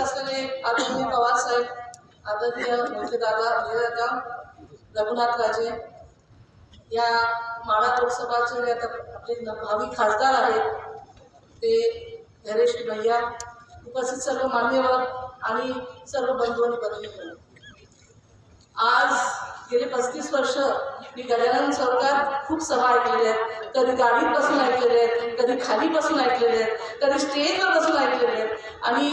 असलेले आदरणीय पवार साहेब आदरणीय मोठेदादा विजयदादा रघुनाथ राजे या माळा लोकसभाचे आपले भावी खासदार आहेत ते नरेश भैया उपस्थित सर्व मान्यवर आणि सर्व बंधू आणि बंधू आज गेले पस्तीस वर्ष मी गजानन सरकार खूप सभा ऐकलेल्या आहेत. कधी गाडीपासून ऐकलेले आहेत कधी खालीपासून ऐकलेले आहेत कधी स्टेजवर बसून ऐकलेले आहेत. आणि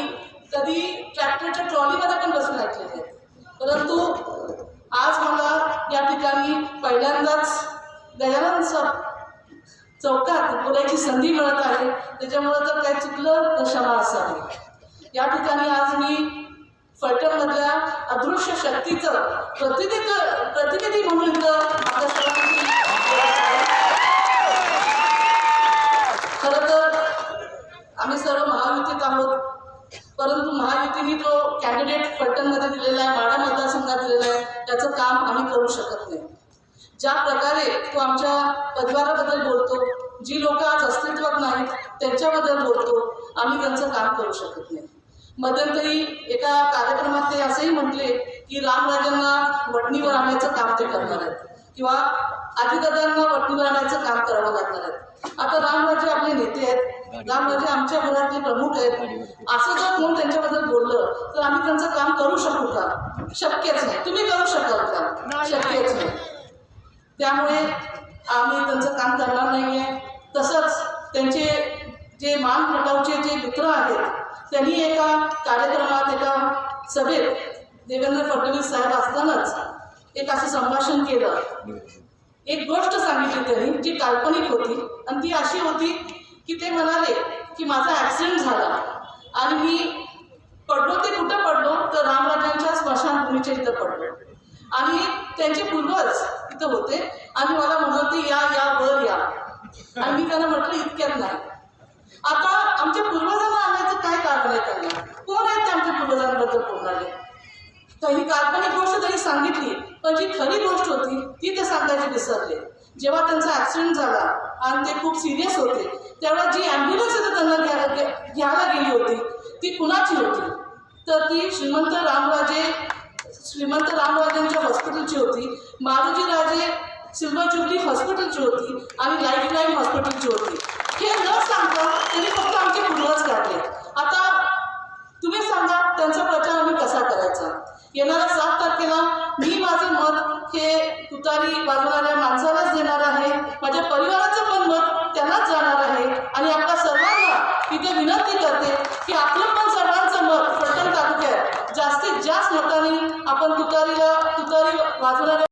कधी ट्रॅक्टरच्या ट्रॉलीमध्ये पण बसून ऐकलेले आहेत. परंतु आज मला या ठिकाणी पहिल्यांदाच गजानन चौकात बोलायची संधी मिळत आहे. त्याच्यामुळं तर काही चुकलं तर क्षमा असावी या ठिकाणी आज मी फलटणमधल्या अदृश्य शक्तीचं प्रतिनिधित्व प्रतिनिधी म्हणून इथं आपल्या सर्वांची खरं तर आम्ही सर्व महायुतीत आहोत. परंतु महायुतीने तो कॅन्डिडेट फलटणमध्ये दिलेला आहे माडा मतदारसंघात दिलेला आहे. त्याचं काम आम्ही करू शकत नाही. ज्या प्रकारे तो आमच्या परिवाराबद्दल बोलतो जी लोक आज अस्तित्वात नाहीत त्यांच्याबद्दल बोलतो आम्ही त्यांचं काम करू शकत नाही. मध्यंतरी एका कार्यक्रमात ते असंही म्हटले की रामराजांना वटणीवर आणायचं काम ते करणार आहेत. किंवा आदिदादांना वटणीवर आणायचं काम करावं लागणार आहेत. आता आहेत रामराजे आमच्या घरातले प्रमुख आहेत. असं जर कोण त्यांच्याबद्दल बोललं तर आम्ही त्यांचं काम करू शकू का? शक्यच नाही. तुम्ही करू शकाल का? शक्यच नाही. त्यामुळे आम्ही त्यांचं काम करणार नाही आहे तसंच त्यांचे जे मान खटावचे जे मित्र आहेत त्यांनी एका कार्यक्रमात एका सभेत देवेंद्र फडणवीस साहेब असतानाच एक असं संभाषण केलं. एक गोष्ट सांगितली त्यांनी जी काल्पनिक होती आणि ती अशी होती की ते म्हणाले की माझा ॲक्सिडेंट झाला. आणि मी पडलो ते कुठं पडलो? तर रामराजांच्या स्मशानभूमीच्या इथं पडलो. आणि त्यांचे पूर्वज तिथं होते. आणि मला म्हणत होते या या वर या. आणि मी त्यांना म्हटलं इतक्यात नाही. आता आमच्या पूर्वजांना आणायचं काय कारण आहे त्यांना? कोण आहेत ते आमच्या पूर्वजांबद्दल बोलणारे? तर ही काल्पनिक गोष्ट त्यांनी सांगितली. पण जी खरी गोष्ट होती ती ते सांगायची विसरले. जेव्हा त्यांचा ॲक्सिडेंट झाला आणि ते खूप सिरियस होते. त्यावेळेला जी ॲम्ब्युलन्स इथं त्यांना घ्यायला घ्यायला गेली होती ती कुणाची होती? तर ती श्रीमंत रामराजे श्रीमंत रामराजांच्या हॉस्पिटलची होती मारुजी राजे सिल्वर ज्युबली हॉस्पिटलची होती आणि लाईफ लाईन हॉस्पिटलची होती. हे न सांगता त्यांनी फक्त आमचे पूर्वज काढले. आता तुम्ही सांगा त्यांचा प्रचार आम्ही कसा करायचा? येणाऱ्या सात तारखेला मी माझे मत हे तुतारी बाजूला